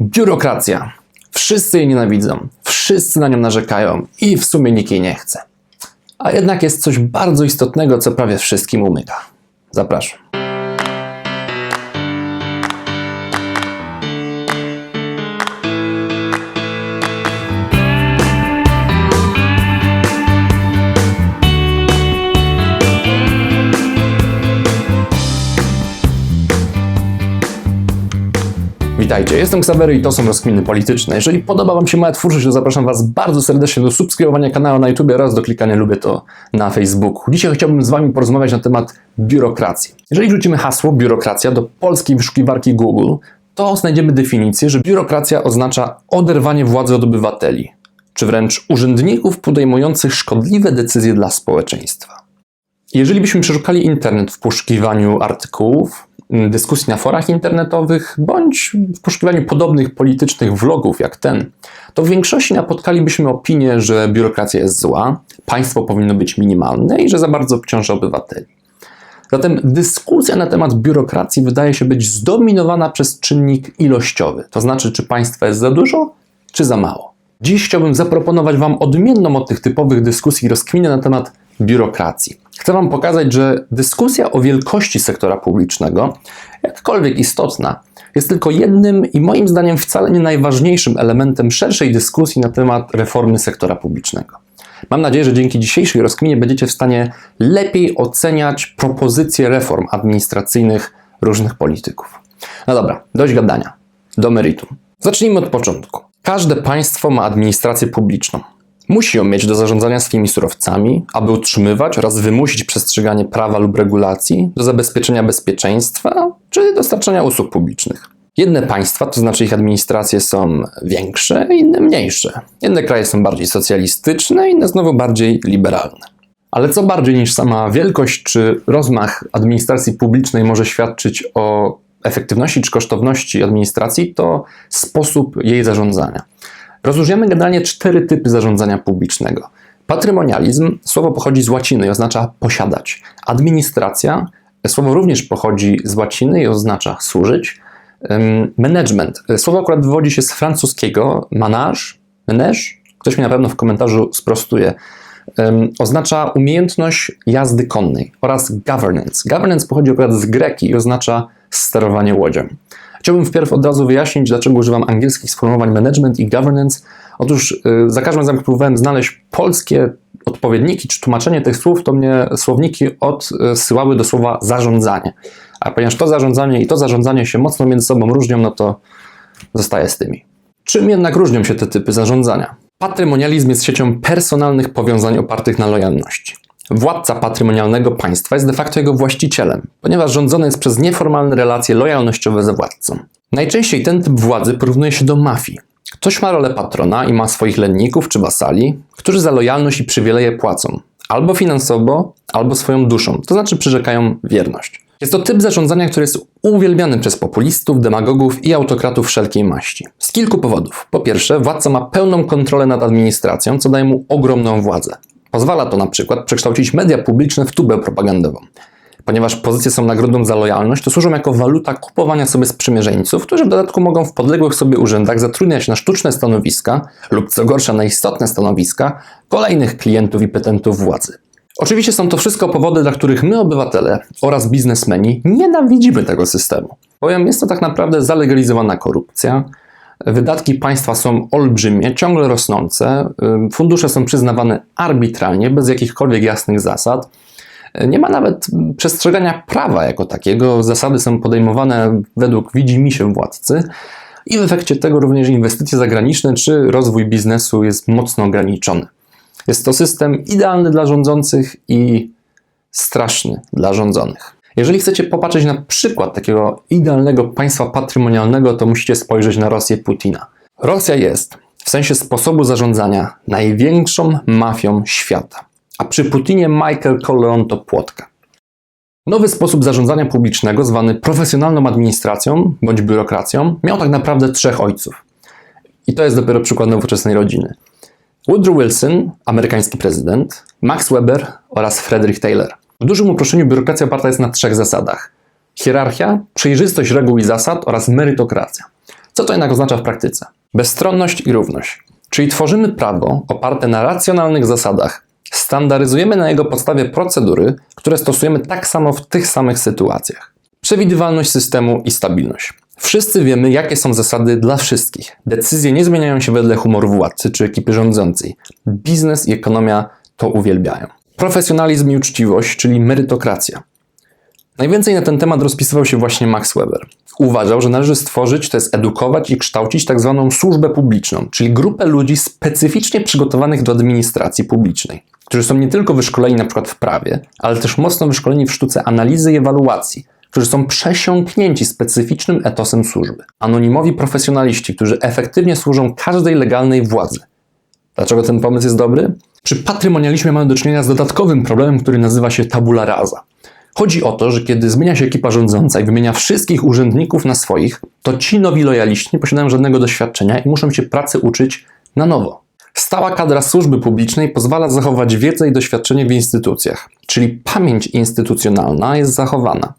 Biurokracja. Wszyscy jej nienawidzą, wszyscy na nią narzekają i w sumie nikt jej nie chce. A jednak jest coś bardzo istotnego, co prawie wszystkim umyka. Zapraszam. Witajcie, jestem Ksawery i to są rozkminy polityczne. Jeżeli podoba Wam się moja twórczość, to zapraszam Was bardzo serdecznie do subskrybowania kanału na YouTube oraz do klikania lubię to na Facebooku. Dzisiaj chciałbym z Wami porozmawiać na temat biurokracji. Jeżeli wrzucimy hasło biurokracja do polskiej wyszukiwarki Google, to znajdziemy definicję, że biurokracja oznacza oderwanie władzy od obywateli, czy wręcz urzędników podejmujących szkodliwe decyzje dla społeczeństwa. Jeżeli byśmy przeszukali internet w poszukiwaniu artykułów, dyskusji na forach internetowych, bądź w poszukiwaniu podobnych politycznych vlogów jak ten, to w większości napotkalibyśmy opinię, że biurokracja jest zła, państwo powinno być minimalne i że za bardzo obciąża obywateli. Zatem dyskusja na temat biurokracji wydaje się być zdominowana przez czynnik ilościowy, to znaczy, czy państwa jest za dużo, czy za mało. Dziś chciałbym zaproponować Wam odmienną od tych typowych dyskusji i rozkminy na temat biurokracji. Chcę Wam pokazać, że dyskusja o wielkości sektora publicznego, jakkolwiek istotna, jest tylko jednym i moim zdaniem wcale nie najważniejszym elementem szerszej dyskusji na temat reformy sektora publicznego. Mam nadzieję, że dzięki dzisiejszej rozkminie będziecie w stanie lepiej oceniać propozycje reform administracyjnych różnych polityków. No dobra, dość gadania. Do meritum. Zacznijmy od początku. Każde państwo ma administrację publiczną. Musi ją mieć do zarządzania swoimi surowcami, aby utrzymywać oraz wymusić przestrzeganie prawa lub regulacji do zabezpieczenia bezpieczeństwa czy dostarczania usług publicznych. Jedne państwa, to znaczy ich administracje, są większe, inne mniejsze. Jedne kraje są bardziej socjalistyczne, inne znowu bardziej liberalne. Ale co bardziej niż sama wielkość czy rozmach administracji publicznej może świadczyć o efektywności czy kosztowności administracji, to sposób jej zarządzania. Rozróżniamy generalnie cztery typy zarządzania publicznego. Patrymonializm, słowo pochodzi z łaciny i oznacza posiadać. Administracja, słowo również pochodzi z łaciny i oznacza służyć. Management, słowo akurat wywodzi się z francuskiego manage, manage, ktoś mi na pewno w komentarzu sprostuje, oznacza umiejętność jazdy konnej oraz governance. Governance pochodzi akurat z greki i oznacza sterowanie łodzią. Chciałbym wpierw od razu wyjaśnić, dlaczego używam angielskich sformułowań management i governance. Otóż y, za każdym razem, próbowałem znaleźć polskie odpowiedniki czy tłumaczenie tych słów, to mnie słowniki odsyłały do słowa zarządzanie. A ponieważ to zarządzanie i to zarządzanie się mocno między sobą różnią, no to zostaję z tymi. Czym jednak różnią się te typy zarządzania? Patrymonializm jest siecią personalnych powiązań opartych na lojalności. Władca patrymonialnego państwa jest de facto jego właścicielem, ponieważ rządzony jest przez nieformalne relacje lojalnościowe ze władcą. Najczęściej ten typ władzy porównuje się do mafii. Ktoś ma rolę patrona i ma swoich lenników czy wasali, którzy za lojalność i przywileje płacą albo finansowo, albo swoją duszą, to znaczy przyrzekają wierność. Jest to typ zarządzania, który jest uwielbiany przez populistów, demagogów i autokratów wszelkiej maści. Z kilku powodów. Po pierwsze, władca ma pełną kontrolę nad administracją, co daje mu ogromną władzę. Pozwala to na przykład przekształcić media publiczne w tubę propagandową. Ponieważ pozycje są nagrodą za lojalność, to służą jako waluta kupowania sobie sprzymierzeńców, którzy w dodatku mogą w podległych sobie urzędach zatrudniać na sztuczne stanowiska lub co gorsza na istotne stanowiska kolejnych klientów i petentów władzy. Oczywiście są to wszystko powody, dla których my, obywatele oraz biznesmeni, nienawidzimy tego systemu. Bowiem jest to tak naprawdę zalegalizowana korupcja, Wydatki państwa są olbrzymie, ciągle rosnące, fundusze są przyznawane arbitralnie, bez jakichkolwiek jasnych zasad. Nie ma nawet przestrzegania prawa jako takiego, zasady są podejmowane według widzimisię władcy i w efekcie tego również inwestycje zagraniczne czy rozwój biznesu jest mocno ograniczony. Jest to system idealny dla rządzących i straszny dla rządzonych. Jeżeli chcecie popatrzeć na przykład takiego idealnego państwa patrymonialnego, to musicie spojrzeć na Rosję Putina. Rosja jest, w sensie sposobu zarządzania, największą mafią świata. A przy Putinie Michael Corleone to płotka. Nowy sposób zarządzania publicznego, zwany profesjonalną administracją bądź biurokracją, miał tak naprawdę trzech ojców. I to jest dopiero przykład nowoczesnej rodziny. Woodrow Wilson, amerykański prezydent, Max Weber oraz Frederick Taylor. W dużym uproszczeniu biurokracja oparta jest na trzech zasadach. Hierarchia, przejrzystość reguł i zasad oraz merytokracja. Co to jednak oznacza w praktyce? Bezstronność i równość. Czyli tworzymy prawo oparte na racjonalnych zasadach, standaryzujemy na jego podstawie procedury, które stosujemy tak samo w tych samych sytuacjach. Przewidywalność systemu i stabilność. Wszyscy wiemy, jakie są zasady dla wszystkich. Decyzje nie zmieniają się wedle humoru władcy czy ekipy rządzącej. Biznes i ekonomia to uwielbiają. Profesjonalizm i uczciwość, czyli merytokracja. Najwięcej na ten temat rozpisywał się właśnie Max Weber. Uważał, że należy stworzyć, to jest edukować i kształcić tak zwaną służbę publiczną, czyli grupę ludzi specyficznie przygotowanych do administracji publicznej, którzy są nie tylko wyszkoleni na przykład w prawie, ale też mocno wyszkoleni w sztuce analizy i ewaluacji, którzy są przesiąknięci specyficznym etosem służby. Anonimowi profesjonaliści, którzy efektywnie służą każdej legalnej władzy. Dlaczego ten pomysł jest dobry? Przy patrymonializmie mamy do czynienia z dodatkowym problemem, który nazywa się tabula rasa. Chodzi o to, że kiedy zmienia się ekipa rządząca i wymienia wszystkich urzędników na swoich, to ci nowi lojaliści nie posiadają żadnego doświadczenia i muszą się pracy uczyć na nowo. Stała kadra służby publicznej pozwala zachować wiedzę i doświadczenie w instytucjach, czyli pamięć instytucjonalna jest zachowana.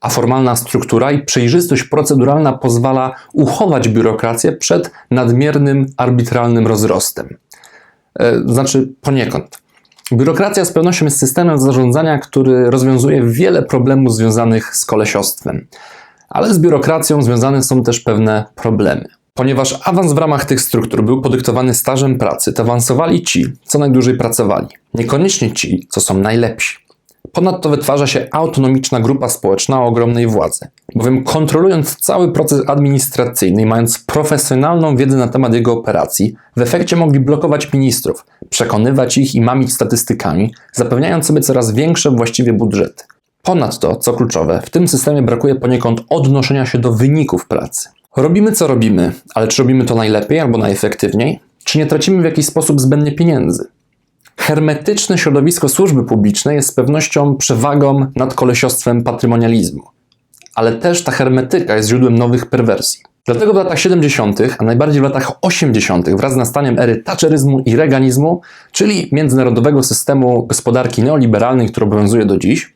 A formalna struktura i przejrzystość proceduralna pozwala uchować biurokrację przed nadmiernym, arbitralnym rozrostem. E, znaczy poniekąd. Biurokracja z pewnością jest systemem zarządzania, który rozwiązuje wiele problemów związanych z kolesiostwem. Ale z biurokracją związane są też pewne problemy. Ponieważ awans w ramach tych struktur był podyktowany stażem pracy, to awansowali ci, co najdłużej pracowali, niekoniecznie ci, co są najlepsi. Ponadto wytwarza się autonomiczna grupa społeczna o ogromnej władzy, bowiem kontrolując cały proces administracyjny i mając profesjonalną wiedzę na temat jego operacji, w efekcie mogli blokować ministrów, przekonywać ich i mamić statystykami, zapewniając sobie coraz większe właściwie budżety. Ponadto, co kluczowe, w tym systemie brakuje poniekąd odnoszenia się do wyników pracy. Robimy co robimy, ale czy robimy to najlepiej albo najefektywniej? Czy nie tracimy w jakiś sposób zbędnie pieniędzy? Hermetyczne środowisko służby publicznej jest z pewnością przewagą nad kolesiostwem patrymonializmu. Ale też ta hermetyka jest źródłem nowych perwersji. Dlatego w latach 70., a najbardziej w latach 80., wraz z nastaniem ery Thatcheryzmu i Reaganizmu, czyli międzynarodowego systemu gospodarki neoliberalnej, który obowiązuje do dziś,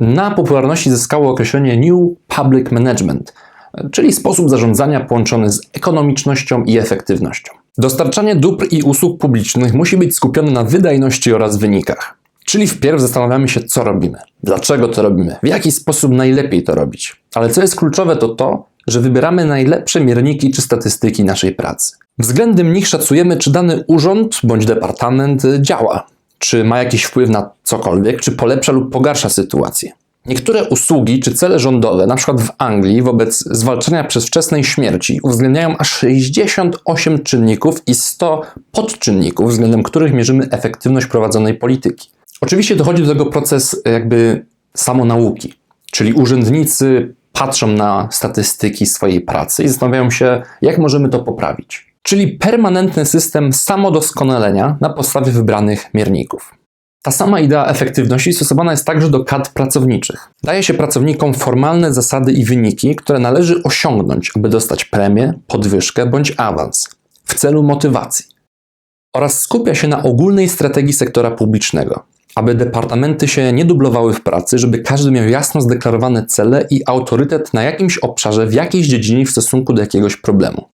na popularności zyskało określenie New Public Management, czyli sposób zarządzania połączony z ekonomicznością i efektywnością. Dostarczanie dóbr i usług publicznych musi być skupione na wydajności oraz wynikach. Czyli wpierw zastanawiamy się, co robimy, dlaczego to robimy, w jaki sposób najlepiej to robić. Ale co jest kluczowe, to to, że wybieramy najlepsze mierniki czy statystyki naszej pracy. Względem nich szacujemy, czy dany urząd bądź departament działa, czy ma jakiś wpływ na cokolwiek, czy polepsza lub pogarsza sytuację. Niektóre usługi czy cele rządowe, np. w Anglii, wobec zwalczania przedwczesnej śmierci, uwzględniają aż 68 czynników i 100 podczynników, względem których mierzymy efektywność prowadzonej polityki. Oczywiście dochodzi do tego proces jakby samonauki, czyli urzędnicy patrzą na statystyki swojej pracy i zastanawiają się, jak możemy to poprawić. Czyli permanentny system samodoskonalenia na podstawie wybranych mierników. Ta sama idea efektywności stosowana jest także do kadr pracowniczych. Daje się pracownikom formalne zasady i wyniki, które należy osiągnąć, aby dostać premię, podwyżkę bądź awans w celu motywacji. Oraz skupia się na ogólnej strategii sektora publicznego, aby departamenty się nie dublowały w pracy, żeby każdy miał jasno zdeklarowane cele i autorytet na jakimś obszarze, w jakiejś dziedzinie w stosunku do jakiegoś problemu.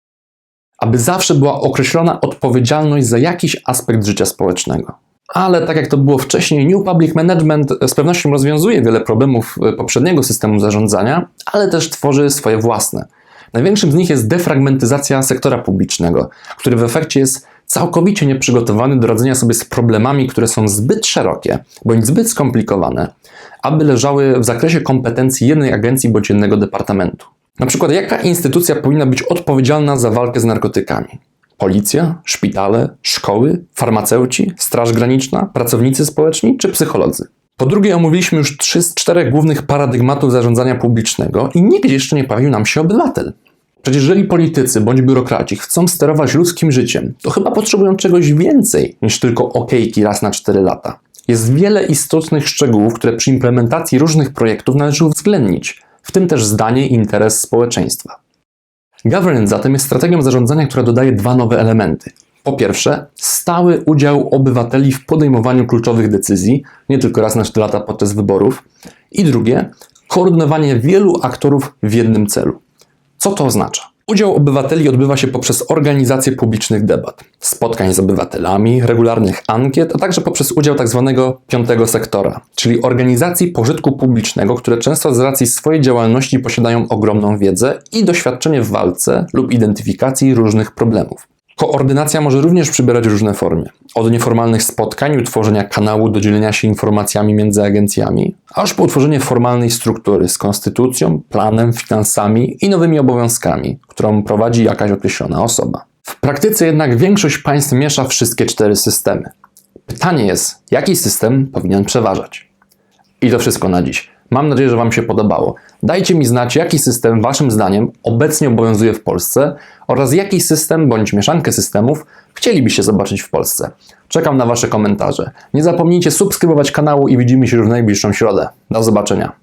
Aby zawsze była określona odpowiedzialność za jakiś aspekt życia społecznego ale tak jak to było wcześniej, New Public Management z pewnością rozwiązuje wiele problemów e, poprzedniego systemu zarządzania, ale też tworzy swoje własne. Największym z nich jest defragmentyzacja sektora publicznego, który w efekcie jest całkowicie nieprzygotowany do radzenia sobie z problemami, które są zbyt szerokie bądź zbyt skomplikowane, aby leżały w zakresie kompetencji jednej agencji bądź jednego departamentu. Na przykład, jaka instytucja powinna być odpowiedzialna za walkę z narkotykami? Policja, szpitale, szkoły, farmaceuci, Straż Graniczna, pracownicy społeczni czy psycholodzy. Po drugie, omówiliśmy już trzy z czterech głównych paradygmatów zarządzania publicznego i nigdzie jeszcze nie pojawił nam się obywatel. Przecież jeżeli politycy bądź biurokraci chcą sterować ludzkim życiem, to chyba potrzebują czegoś więcej niż tylko okejki raz na 4 lata. Jest wiele istotnych szczegółów, które przy implementacji różnych projektów należy uwzględnić, w tym też zdanie i interes społeczeństwa. Governance zatem jest strategią zarządzania, która dodaje dwa nowe elementy. Po pierwsze, stały udział obywateli w podejmowaniu kluczowych decyzji, nie tylko raz na 4 lata podczas wyborów. I drugie, koordynowanie wielu aktorów w jednym celu. Co to oznacza? Udział obywateli odbywa się poprzez organizację publicznych debat, spotkań z obywatelami, regularnych ankiet, a także poprzez udział tzw. piątego sektora, czyli organizacji pożytku publicznego, które często z racji swojej działalności posiadają ogromną wiedzę i doświadczenie w walce lub identyfikacji różnych problemów. Koordynacja może również przybierać różne formy. Od nieformalnych spotkań, utworzenia kanału do dzielenia się informacjami między agencjami, aż po utworzenie formalnej struktury z konstytucją, planem, finansami i nowymi obowiązkami, którą prowadzi jakaś określona osoba. W praktyce jednak większość państw miesza wszystkie cztery systemy. Pytanie jest, jaki system powinien przeważać? I to wszystko na dziś. Mam nadzieję, że Wam się podobało. Dajcie mi znać, jaki system Waszym zdaniem obecnie obowiązuje w Polsce oraz jaki system bądź mieszankę systemów chcielibyście zobaczyć w Polsce. Czekam na Wasze komentarze. Nie zapomnijcie subskrybować kanału i widzimy się już w najbliższą środę. Do zobaczenia.